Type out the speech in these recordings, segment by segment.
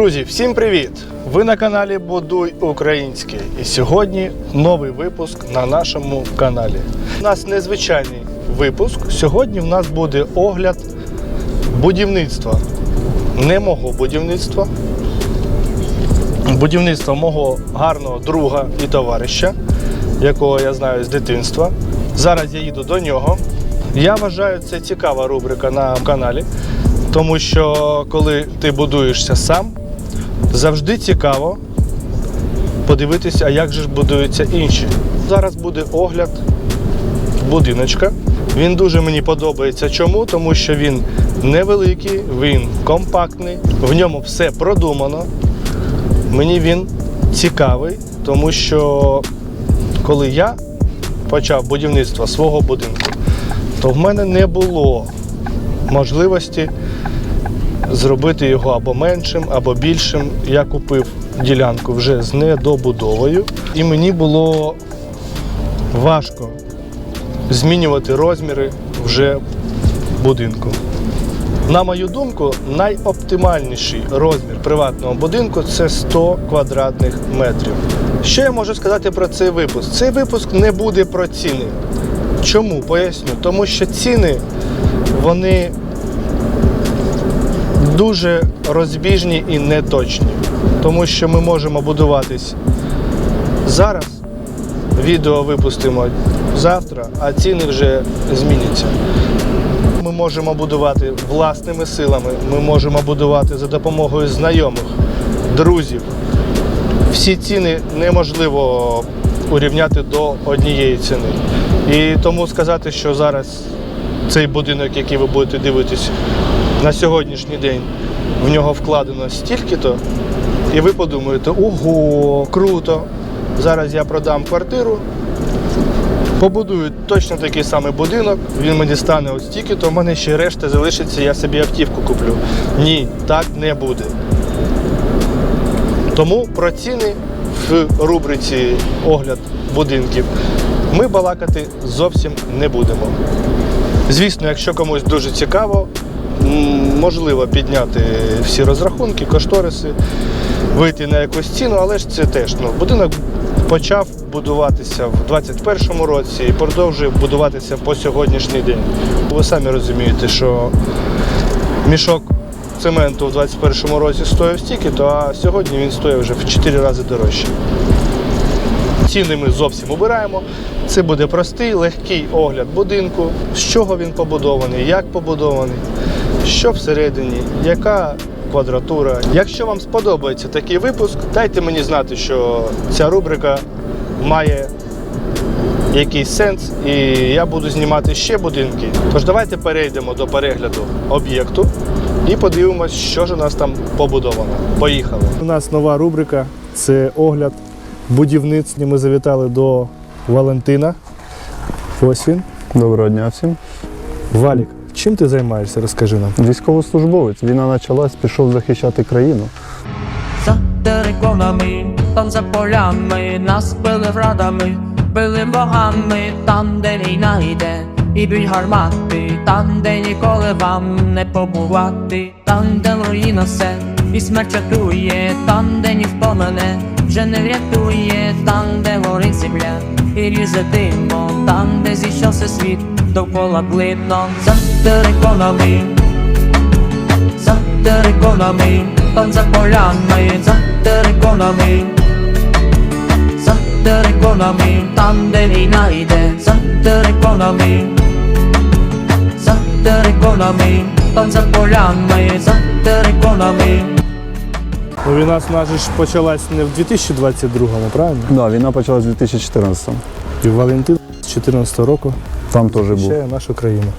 Друзі, всім привіт! Ви на каналі Будуй Українське. І сьогодні новий випуск на нашому каналі. У нас незвичайний випуск. Сьогодні в нас буде огляд будівництва. Не мого будівництва. Будівництва мого гарного друга і товариша, якого я знаю з дитинства. Зараз я їду до нього. Я вважаю, це цікава рубрика на каналі, тому що коли ти будуєшся сам, завжди цікаво подивитися, а як же ж будуються інші. Зараз буде огляд будиночка. Він дуже мені подобається. Чому? Тому що він невеликий, він компактний, в ньому все продумано. Мені він цікавий, тому що коли я почав будівництво свого будинку, то в мене не було можливості зробити його або меншим, або більшим. Я купив ділянку вже з недобудовою, і мені було важко змінювати розміри вже будинку. На мою думку, найоптимальніший розмір приватного будинку це 100 квадратних метрів. Що я можу сказати про цей випуск? Цей випуск не буде про ціни. Чому? Поясню. Тому що ціни вони дуже розбіжні і неточні. Тому що ми можемо будуватись зараз, відео випустимо завтра, а ціни вже зміняться. Ми можемо будувати власними силами, ми можемо будувати за допомогою знайомих, друзів. Всі ціни неможливо урівняти до однієї ціни. І тому сказати, що зараз цей будинок, який ви будете дивитись на сьогоднішній день, в нього вкладено стільки-то, і ви подумаєте, ого, круто! Зараз я продам квартиру, Побудую точно такий самий будинок, він мені стане от стільки, то в мене ще решта залишиться, я собі автівку куплю. Ні, так не буде. Тому про ціни в рубриці огляд будинків ми балакати зовсім не будемо. Звісно, якщо комусь дуже цікаво, можливо підняти всі розрахунки, кошториси, вийти на якусь ціну, але ж це теж ну, будинок почав будуватися в 2021 році і продовжує будуватися по сьогоднішній день. Ви самі розумієте, що мішок цементу в 2021 році стоїв стільки, то а сьогодні він стоїть вже в 4 рази дорожче. Ціни ми зовсім обираємо. Це буде простий, легкий огляд будинку, з чого він побудований, як побудований, що всередині, яка квадратура. Якщо вам сподобається такий випуск, дайте мені знати, що ця рубрика має якийсь сенс, і я буду знімати ще будинки. Тож давайте перейдемо до перегляду об'єкту і подивимось, що ж у нас там побудовано. Поїхали. У нас нова рубрика це огляд будівництв. Ми завітали до Валентина. Ось він. Доброго дня всім. Валік, чим ти займаєшся? Розкажи нам. Військовослужбовець. Війна почалась, пішов захищати країну. За териконами, там за полями, нас били градами, били богами, там, де війна йде, ідуть гармати, там, де ніколи вам не побувати, там, де руїна все, і смерть чатує, там, де ніхто мене вже не врятує, там, де горить земля, і різе димо, там, де зійшовся світ, довкола блидно, за териконами за териконами, там за полями, за териконами, за териконами, там де війна йде, за териконами, за териконами, там за полями, за териконами. Ну, війна нас ж почалась не в 2022-му, правильно? Да, війна почалась у 2014-му. І Валентин з 2014 року Там теж був. захищає нашу країну.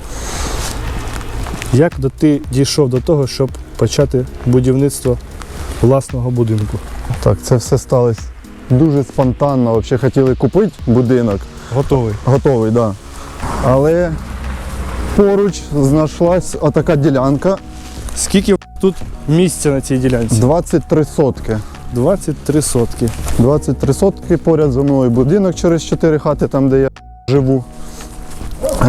Як до ти дійшов до того, щоб почати будівництво власного будинку? Так, це все сталося дуже спонтанно. Взагалі хотіли купити будинок, Готовий. готовий, да. Але поруч знайшлась отака ділянка Скільки тут місця на цій ділянці? 23 сотки. 23 сотки. 23 сотки поряд зі мною будинок через 4 хати, там де я живу.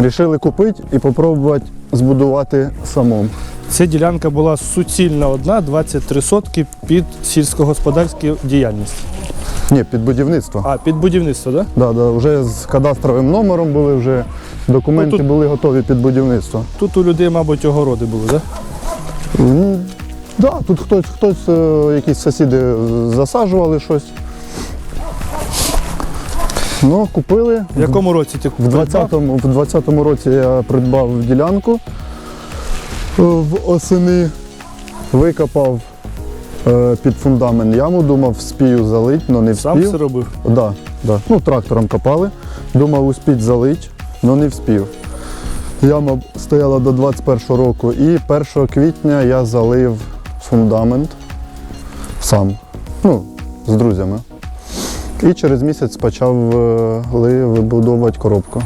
Рішили купити і спробувати збудувати самому. Ця ділянка була суцільна одна, 23 сотки під сільськогосподарську діяльність. Ні, під будівництво. А, під будівництво, так? Да? Да, да, вже з кадастровим номером були, вже документи Ну, тут- були готові під будівництво. Тут у людей, мабуть, огороди були, так? Да? Ну, да, тут хтось, хтось, е, якісь сусіди засаджували щось. Ну, купили. В якому році ти В придбав? 20-му, в 20-му році я придбав ділянку е, в осени, викопав е, під фундамент яму, думав, спію залить, але не Сам вспів. все робив. Да, да. Ну, трактором копали. Думав, успіть залить, але не вспів. Яма стояла до 21 року і 1 квітня я залив фундамент сам. Ну, з друзями. І через місяць почав е, вибудовувати коробку.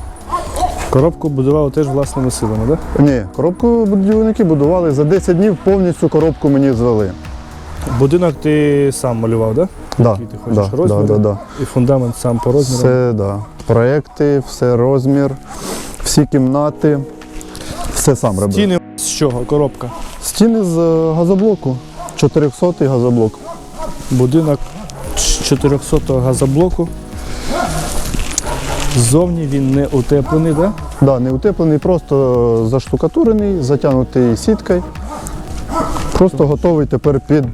Коробку будував теж власними силами, так? Да? Ні, коробку будівники будували. За 10 днів повністю коробку мені звели. Будинок ти сам малював, так? Да? Да, Який ти хочеш да, розміри? да, да, да. І фундамент сам по розміру. Все, да. Проекти, все розмір, всі кімнати, все сам робив. Стіни з чого? Коробка. Стіни з газоблоку. 400 газоблок. Будинок 400 газоблоку. Ззовні він не утеплений, так? Да? Да, не утеплений, просто заштукатурений, затягнутий сіткою. Просто готовий тепер під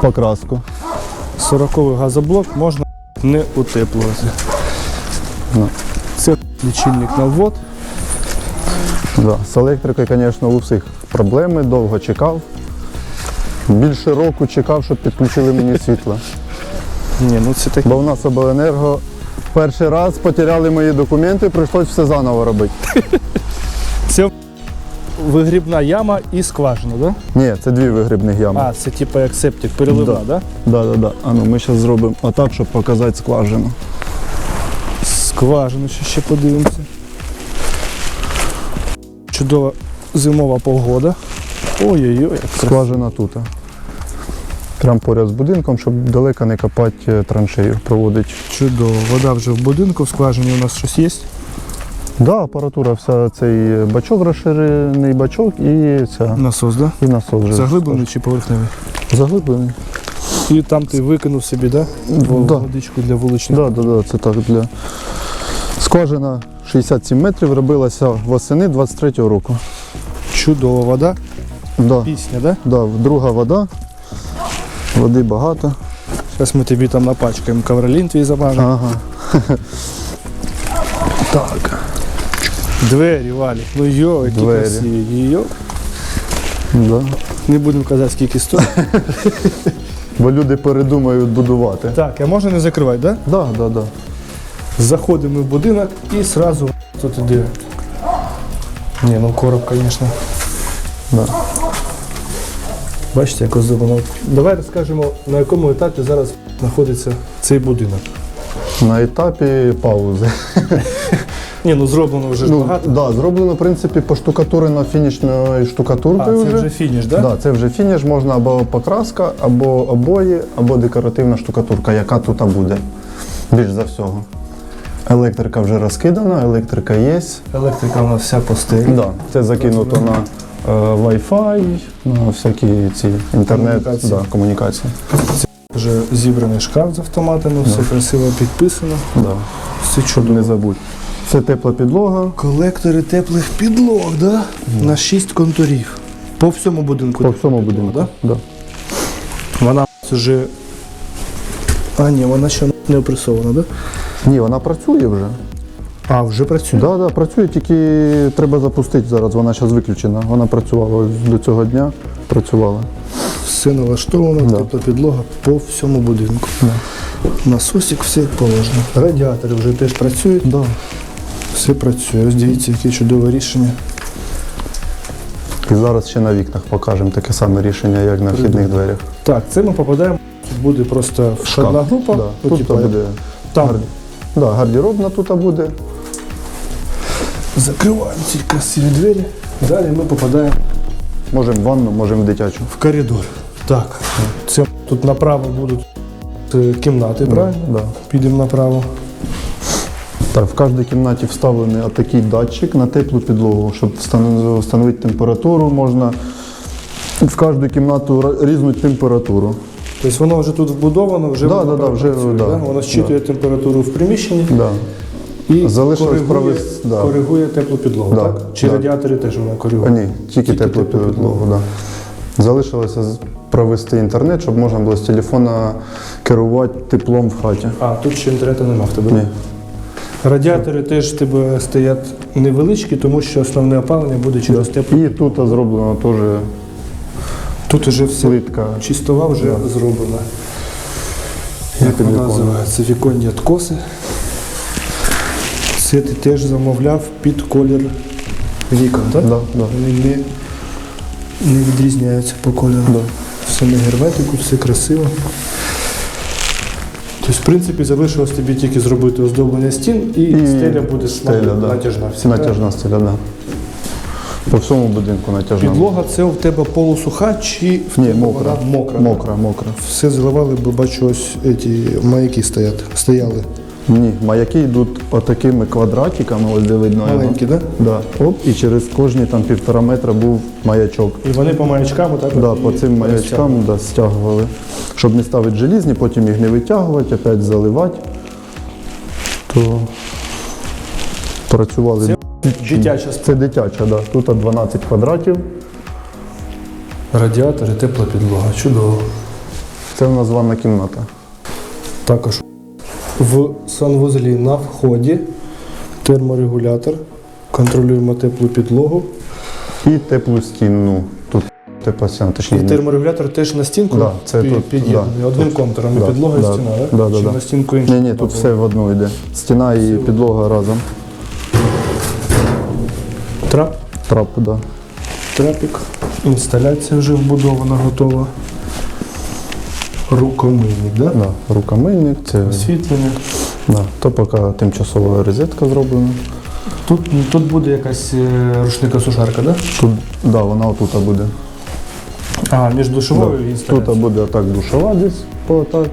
покраску. 40 газоблок можна не утеплювати. Ну. Це лічильник на ввод. Да. З електрикою, звісно, у всіх проблеми, довго чекав. Більше року чекав, щоб підключили мені світло. Ні, ну це таке. Бо в нас обленерго перший раз потеряли мої документи, прийшлось все заново робити. Це вигрібна яма і скважина, так? Ні, це дві вигрібних ями. А, це типу як септик, переливна, Да. так? Да, да, да. А ну ми зараз зробимо отак, щоб показати скважину. Скважину ще, ще подивимося. Чудова зимова погода. Ой-ой-ой. Скважина тут. Прямо поряд з будинком, щоб далеко не копати е, траншею, проводить. чудово. Вода вже в будинку, в скважині у нас щось є. Да, апаратура, вся цей бачок розширений бачок і ця Насос, так? і насос вже. Заглиблений чи поверхневий? Заглиблений. І там ти викинув собі, да? Да. Водичку для вуличних. Да, да, да, це так для. Скважина 67 метрів робилася восени 23-го року. Чудова вода. Да, Пісня, да? да, друга вода. Води багато. Зараз ми тобі там напачкаємо ковролін твій замажемо. Ага. Так. Двері валі. Ну йо, які Двері. красиві. Йо. Да. Не будемо казати, скільки стоїть. Бо люди передумають будувати. так, а можна не закривати, да? Да, да, да. Заходимо в будинок і одразу тут іде. Ні, ну короб, звісно. Да. Бачите, як зроблено. Давай розкажемо, на якому етапі зараз знаходиться цей будинок. На етапі паузи. Ні, ну зроблено вже ж Ну, багато. да, зроблено, в принципі, поштукатурено фінішною А, штукатуркою. це вже фініш, так? Да, це вже фініш, можна або покраска, або обої, або декоративна штукатурка, яка тут буде. Більш за всього. Електрика вже розкидана, електрика є. Електрика у нас вся по. Да, це закинуто на Wi-Fi, на всякі ці інтернет Комунікації. Да, комунікації. Вже зібраний шкаф з автоматами, все красиво підписано. Да. Все чудово. не забудь. Це тепла підлога. Колектори теплих підлог, да? На 6 контурів. По всьому будинку. По всьому будинку. Да? Да? Вона вже. А, ні, вона ще не опресована, да? Ні, вона працює вже. А, вже працює. Да, да, працює, тільки треба запустити зараз. Вона зараз виключена. Вона працювала до цього дня. Працювала. Все налаштовано, Да. тепла підлога по всьому будинку. Насосик, все положено. Радіатори вже теж працюють, Да. все працює. Ось дивіться, яке чудове рішення. І зараз ще на вікнах покажемо таке саме рішення, як на вхідних дверях. Так, це ми попадаємо. Тут буде просто входна група. Да. Тут буде там да, гардеробна тут буде. Закриваємо ці красиві двері. Далі ми попадаємо Можемо в ванну, можемо в дитячу. в коридор. Так, це тут направо будуть е, кімнати, правильно? Да. Підемо направо. Так, в кожній кімнаті вставлений такий датчик на теплу підлогу, щоб встан- встановити температуру, можна в кожну кімнату ра- різну температуру. Тобто воно вже тут вбудовано, вже Да, воно да, да, вже, працює, да, Воно щитує температуру в приміщенні Да. І Залишилось коригує, провести- да. коригує теплу підлогу, Да, так? Чи да. радіатори теж воно А, коригує? ні, тільки теплу підлогу. Да. Залишилося провести інтернет, щоб можна було з телефона керувати теплом в хаті. А, тут ще інтернету нема в тебе. Ні. Радіатори теж в тебе стоять невеличкі, тому що основне опалення буде через теплу. І тут зроблено теж Тут вже все плитка. чистова вже Да. зроблена. Як вона називається? Віконні откоси. Це ти теж замовляв під колір вікон, так? Да, да. Вони не, не відрізняються по кольору. Да. Все на герметику, все красиво. Тобто, в принципі, залишилось тобі тільки зробити оздоблення стін і, І стеля буде стеля, да. натяжна. так? Натяжна стеля, да. По всьому будинку натяжна. Підлога це у тебе полусуха чи в Ні, мокра. вона мокра? Мокра, мокра. Все заливали, бо бачу, ось ці маяки стоять, стояли. Ні, маяки йдуть отакими квадратиками, ось де видно. його. Маленькі, так? Да. Оп, і через кожні там півтора метра був маячок. І вони по маячкам отак. Да, от і по цим маячкам да, стягували. Щоб не ставити желізні, потім їх не витягувати, опять заливати. То працювали. Це Дитяча Це дитяча, да. Тут 12 квадратів. Радіатори, тепла підлога. Чудово. Це в нас ванна кімната. Також в санвузлі на вході терморегулятор. Контролюємо теплу підлогу. І теплу стіну. Тут тепла стіна, І терморегулятор теж на стінку Да, це пі- тут, під'єднаний. да, Одним тут. контуром. Да, і підлога і да, стіна, так? да, да, Чи да. на стінку Ні, іншу? ні, тут все в одну йде. Стіна і підлога разом. Трап, Трап, да. трапік. Інсталяція вже вбудована, готова. Рукомийник, да? Да. Рукомийник, це Освітлення. да. то поки тимчасова розетка зроблена. Тут, тут буде якась е, рушника-сушарка, да? Тут, да, вона отут буде. А, між душовою і Тут буде так душова десь, по отак.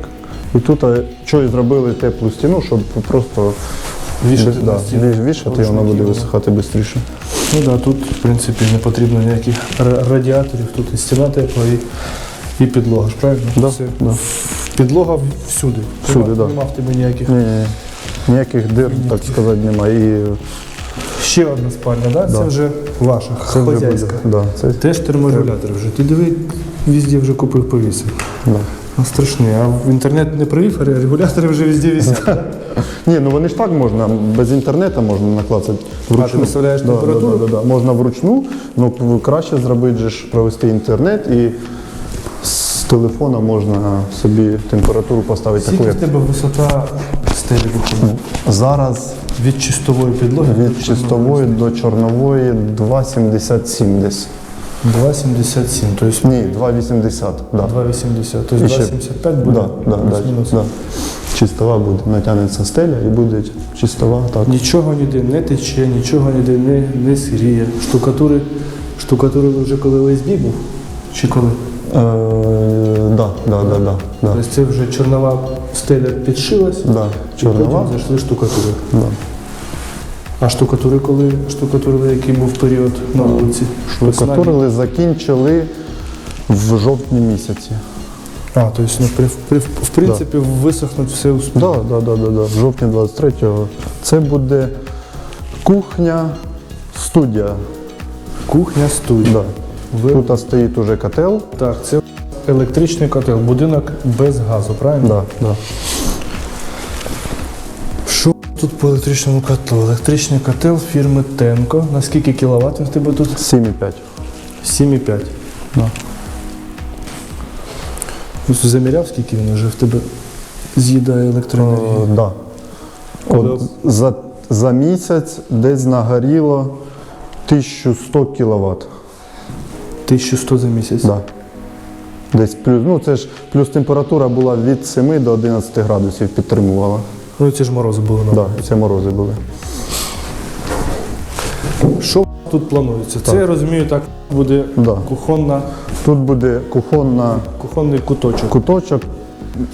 І тут а, що і зробили теплу стіну, щоб просто Вішати да, стіну. вішати, і воно буде висихати швидше. Ну так, да, тут, в принципі, не потрібно ніяких радіаторів, тут і стіна тепла, і, і підлога, ж правильно? Да, Все. да. Підлога всюди. Всюди, да. нема в тебе ніяких. Ні, ні, ні. Ніяких дир, так сказати, немає. І Ще одна спальня, да? це вже ваша, це вже хазяйська. буде. Да, це, Теж терморегулятор вже. Ти диви, везде вже купив повісив. да. Ну, страшний. А в інтернет не провів, а регулятори вже везде висять. Ні, ну вони ж так можна, без інтернету можна наклацати вручну. ти виставляєш температуру? Да, да, да, да. Можна вручну, ну краще зробити же ж провести інтернет і телефона можна собі температуру поставити таку, Скільки в як тебе висота стелі виходить? зараз Від чистової підлоги від чистової до чорнової 2,77 десь. 2,77, тобто Ні, 2,80. Да. 2,80, тобто І ще- 2,75 буде. Да, да, да, плюс-мінус. да. Чистова буде, натягнеться стеля і буде чистова. Так. Нічого ніде не тече, нічого ніде не, не сиріє. Штукатури, штукатури вже коли ОСБ був? Чи коли? Е, да, да, да, да, да. Тобто це вже чорнова стеля підшилась, Да, і чорнова. потім зайшли штукатури. Да. А штукатури коли штукатурили, який був період на вулиці? Весна? Штукатурили закінчили в жовтні місяці. А, тобто, ну, при, при, в принципі, висохнуть все успіх. Да, да, да, да, да. В жовтні 23-го. Це буде кухня, студія. Кухня студія. Да. Ви- Тут стоїть уже котел. Так, це електричний котел, будинок без газу, правильно? Да, да. Що тут по електричному котлу? Електричний котел фірми Тенко. На скільки кіловат він в тебе тут? 7,5. 7,5. Да. Ну, Заміряв, скільки він вже в тебе з'їдає електроенергії? Е, да. От за, за місяць десь нагоріло 1100 кВт. 1100 за місяць. Да. Десь плюс, ну це ж плюс температура була від 7 до 11 градусів підтримувала. Ну ці ж морози були на Да, це морози були. Що тут планується? Це я розумію, так буде Да. кухонна, Тут буде кухонна кухонний куточок. куточок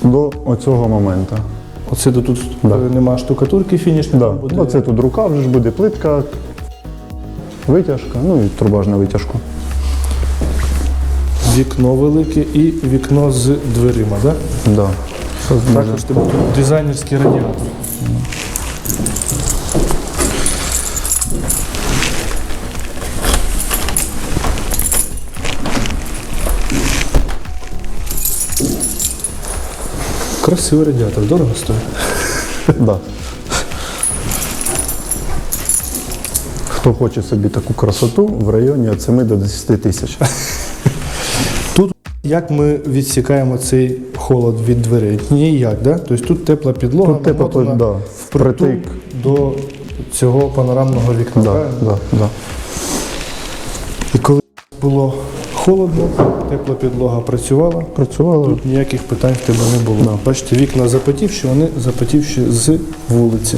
до оцього моменту. Оце до тут Да. е, нема штукатурки фінішної. Да. буде- Оце тут рука вже ж буде плитка, витяжка, ну і труба ж на витяжку. Вікно велике і вікно з дверима, так? Да. Також тебе тут дизайнерський радіатор. Красивий радіатор, дорого стоїть. Да. Хто хоче собі таку красоту в районі від 7 до 10 тисяч. Як ми відсікаємо цей холод від дверей? Ніяк, да? Тобто тут тепла підлога, Тут намотана да, впритик. до цього панорамного вікна. Да, да, да. І коли було холодно, тепла підлога працювала, Працювало. тут ніяких питань в тебе не було. Бачите, вікна запотівші, вони запотівші з вулиці.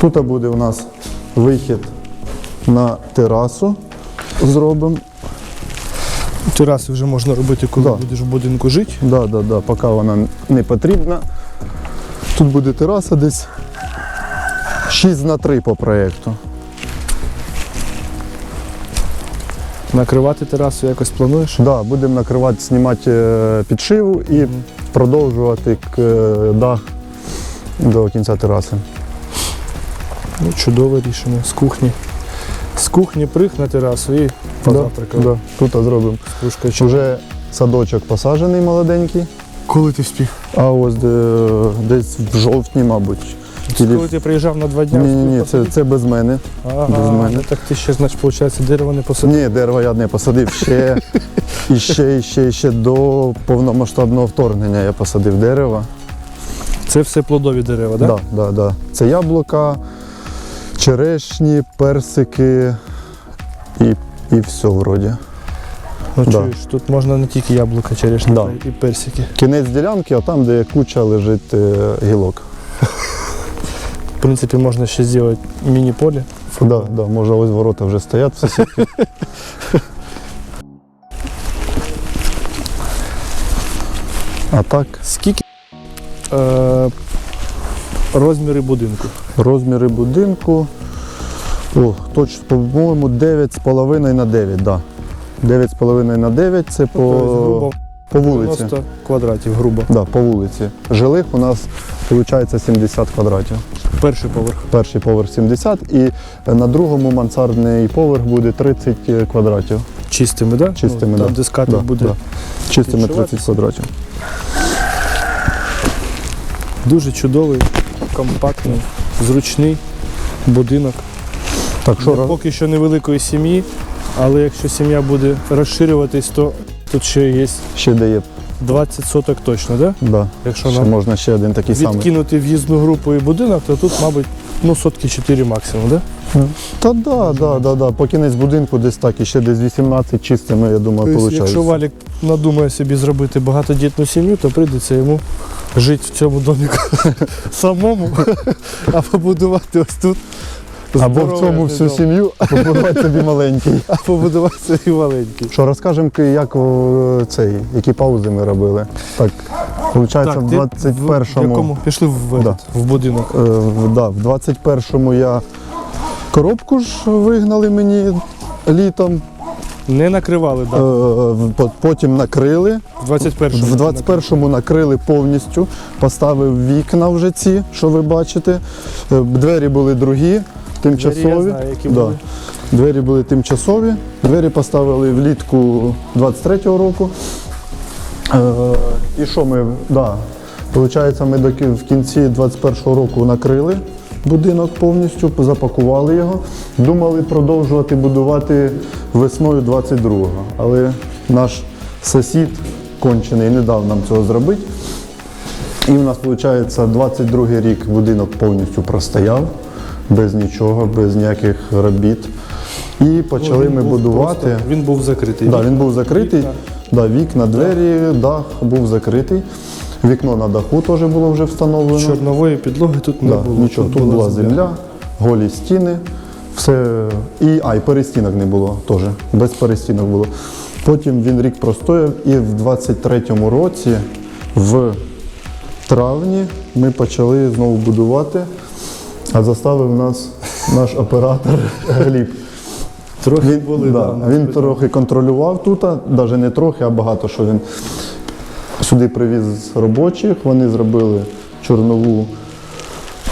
Тут буде у нас вихід на терасу. Зробимо. Тераси вже можна робити, коли Да. будеш в будинку жити. Да, да, да, поки вона не потрібна. Тут буде тераса десь 6 на 3 по проєкту. Накривати терасу якось плануєш? Да, будемо накривати, знімати е, підшиву і продовжувати к- е, дах до кінця тераси. Ну, чудове рішення. З кухні. З кухні приг на терасу і позавтракав. Да, тут зробимо. Вже садочок посаджений молоденький, Коли ти вспів? а ось де, десь в жовтні, мабуть. Це коли ти приїжджав на два дні? Ні, ні, ні, це, це без мене. Ага, без мене. ну так ти ще, значить, виходить, дерево не посадив. Ні, дерево я не посадив ще. І ще, і ще, і ще до повномасштабного вторгнення я посадив дерева. Це все плодові дерева, так? Да, да, да. Це яблука, черешні, персики і, і все вроді. Ну, Да. чуєш, тут можна не тільки яблука, черешні, Да. й персики. Кінець ділянки, а там, де куча лежить е, гілок. В принципі, можна ще зробити міні-поле. Да, да, може ось ворота вже стоять в сусідки. А так, Скільки е, розміри будинку? розміри будинку. О, точно, по-моєму, 9,5 на 9, да. 9,5 на 9 це по, Тобто, грубо по вулиці. 90 квадратів, грубо. Да, по вулиці. Жилих у нас виходить 70 квадратів. Перший поверх. Перший поверх 70 і на другому мансардний поверх буде 30 квадратів. Чистими? Да? Чистими, ну, там, де скатер Да, буде да. Чистими 30 Відчуватися. квадратів. дуже чудовий, компактний, зручний будинок. Так що ра- поки що невеликої сім'ї, але якщо сім'я буде розширюватись, то тут ще є ще дає. 20 соток точно, да? Да. Якщо Ще нам можна ще один такий самий. відкинути в'їзну групу і будинок, то тут, мабуть, ну, сотки 4 максимум, да? Та да, да, да, да. По кінець будинку десь так, і ще десь 18 чистими, я думаю, Тобто, виходить. якщо Валік надумає собі зробити багатодітну сім'ю, то прийдеться йому жити в цьому доміку самому, а побудувати ось тут. Або в цьому всю сім'ю, побудувати собі маленький. Побудувати собі маленький. Що розкажемо, як цей, які паузи ми робили. Так, виходить, в 21-му. В якому? Пішли в, Да. в будинок. Е, в- да, в 21-му я коробку ж вигнали мені літом. Не накривали, Е, так. в- Потім накрили. В 21-му. В 21-му накрили повністю, поставив вікна вже ці, що ви бачите. Е, Двері були другі, тимчасові. Двері я знаю, які Да. були. Двері були тимчасові. Двері поставили влітку 23-го року. Е, і що ми, да, виходить, ми в кінці 21-го року накрили будинок повністю, запакували його. Думали продовжувати будувати весною 22-го. Але наш сусід кончений не дав нам цього зробити. І в нас, виходить, 22 рік будинок повністю простояв, без нічого, без ніяких робіт. І почали Ну, ми будувати. просто- він був закритий. Да, він був закритий. Вікна. Да, вікна, двері, дах був закритий. Вікно на даху теж було вже встановлено. Чорнової підлоги тут не Да, було. нічого, тут була земля, голі стіни, все. І, а, і перестінок не було теж. Без перестінок було. Потім він рік простояв і в 23-му році, в травні ми почали знову будувати, а заставив нас наш оператор Гліб. Трохи Він, були. да, да, він трохи контролював тут, навіть не трохи, а багато що він сюди привіз робочих. Вони зробили чорнову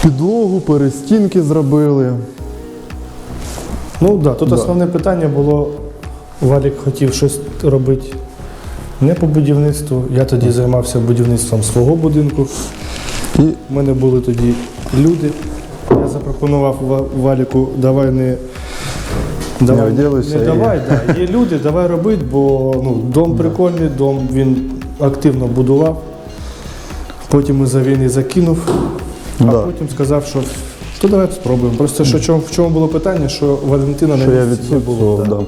підлогу, перестінки зробили. Ну да, тут Да. основне питання було, Валік хотів щось робити не по будівництву. Я тоді займався будівництвом свого будинку. І У мене були тоді люди. Я запропонував Валіку, давай не. Давай, не і- давай, да. є люди, давай робити, бо ну, дом прикольний, дом він активно будував. Потім ми за війни закинув, а Да. потім сказав, що то давай спробуємо. Просто що чому, в чому було питання, що Валентина на що я не було. Да.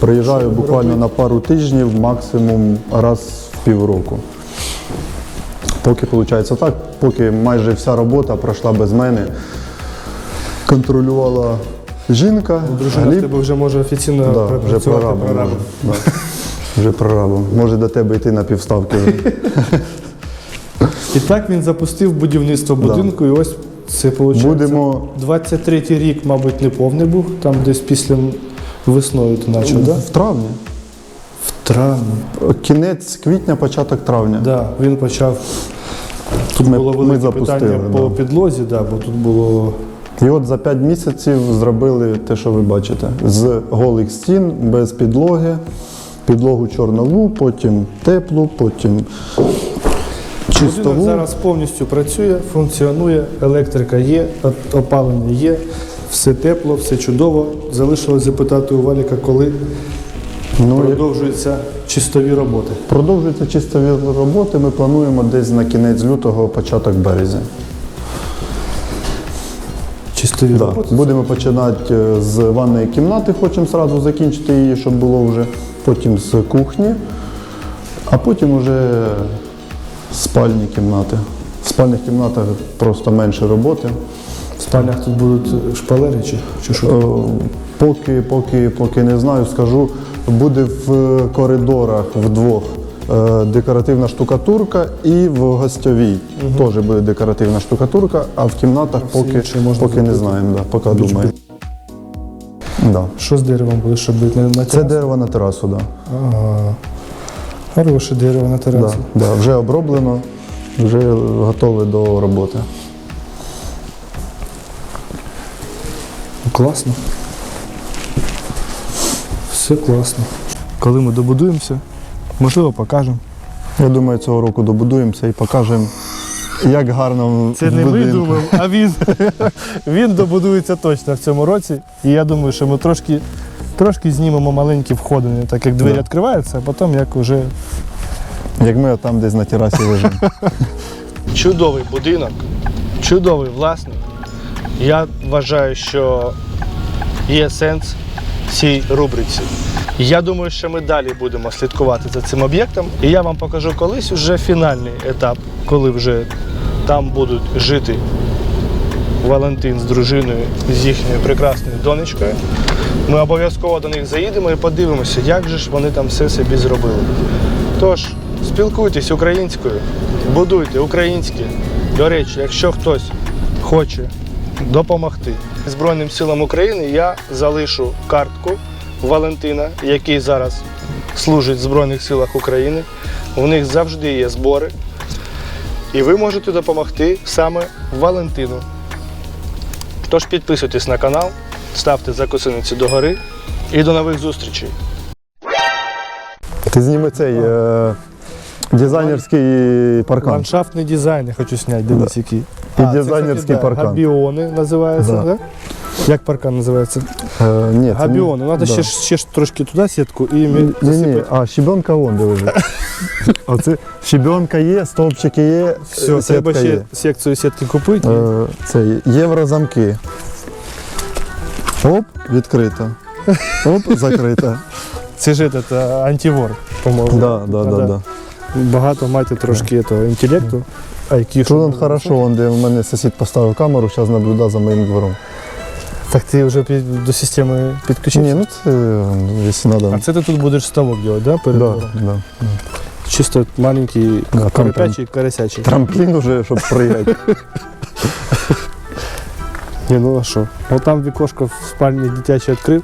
Приїжджаю буквально на пару тижнів, максимум раз в півроку. Поки виходить так, поки майже вся робота пройшла без мене. Контролювала жінка, Дружина в тебе вже може офіційно да, вже працювати прорабом. Вже прорабом. Може до тебе йти на півставки. І так він запустив будівництво будинку, і ось це виходить. Будемо 23-й рік, мабуть, не повний був, там десь після весною ти почав, да? в травні. В травні. Кінець квітня, початок травня. Да, він почав. Тут Ми- було ми запустили, питання да. по підлозі, да, бо тут було І от за 5 місяців зробили те, що ви бачите. З голих стін, без підлоги, підлогу чорнову, потім теплу, потім Будинок чистову. зараз повністю працює, функціонує, електрика є, опалення є, все тепло, все чудово. Залишилось запитати у Валіка, коли Ну, продовжуються чистові роботи. продовжуються чистові роботи. Ми плануємо десь на кінець лютого, початок березня. Чистові Да. роботи. Будемо починати е, з ванної кімнати, хочемо одразу закінчити її, щоб було вже. Потім з кухні, а потім вже спальні кімнати. В спальних кімнатах просто менше роботи. В спальнях тут будуть шпалери чи, чи що? Е, Поки, поки, поки не знаю, скажу, буде в коридорах вдвох декоративна штукатурка і в гостьовій теж буде декоративна штукатурка, а в кімнатах поки, можна поки не знаємо, да, поки Більш думаємо. Да. Що з деревом будеш робити? На, на Це дерево на терасу, да. Ага. Хороше дерево на Да, да. Вже оброблено, вже готове до роботи. Класно. Все класно. Коли ми добудуємося, можливо, покажемо. Я думаю, цього року добудуємося і покажемо, як гарно Це не ми думаємо, а він. він добудується точно в цьому році. І я думаю, що ми трошки, трошки знімемо маленькі входини, так як двері Да. відкриваються, а потім як вже. Як ми там десь на терасі лежимо. Чудовий будинок, чудовий власник. Я вважаю, що є сенс цій рубриці. Я думаю, що ми далі будемо слідкувати за цим об'єктом. І я вам покажу колись вже фінальний етап, коли вже там будуть жити Валентин з дружиною, з їхньою прекрасною донечкою. Ми обов'язково до них заїдемо і подивимося, як же ж вони там все собі зробили. Тож, спілкуйтесь українською, будуйте українське. До речі, якщо хтось хоче допомогти Збройним силам України, я залишу картку Валентина, який зараз служить в Збройних силах України. У них завжди є збори. І ви можете допомогти саме Валентину. Тож підписуйтесь на канал, ставте закусениці догори і до нових зустрічей. Ти зніми цей е, дизайнерський паркан. Ландшафтний дизайн, я хочу зняти, дивись, який. І це, дизайнерський кстати, да, паркан. Габіони називаються, Да. да. Як паркан називається? Е, ні, це Габіони. не- Треба да. ще, ще ж трошки туди сітку і Ні, мі- ні, а щебенка вон де лежить. Оце щебенка є, стовпчики є, Все, е, треба ще є. секцію сітки купити. Е, Це єврозамки. Оп, відкрито. Оп, закрито. Це ж этот, антивор, по-моєму. Да, да, да, да. Багато мати трошки этого, інтелекту. IQ. Тут щоб он хорошо, он, де в мене сусід поставив камеру, зараз наблюдає за моїм двором. Так ти вже під- до системи Ні, підключився? ну це, е, якщо А треба. це ти тут будеш ставок робити, да? Перед Да, да. Чисто маленький Да, там коропячий, карасячий. Трамплін уже, щоб прыгати. Ні, ну а що? Ну там вікошко в спальні дитяче відкрив.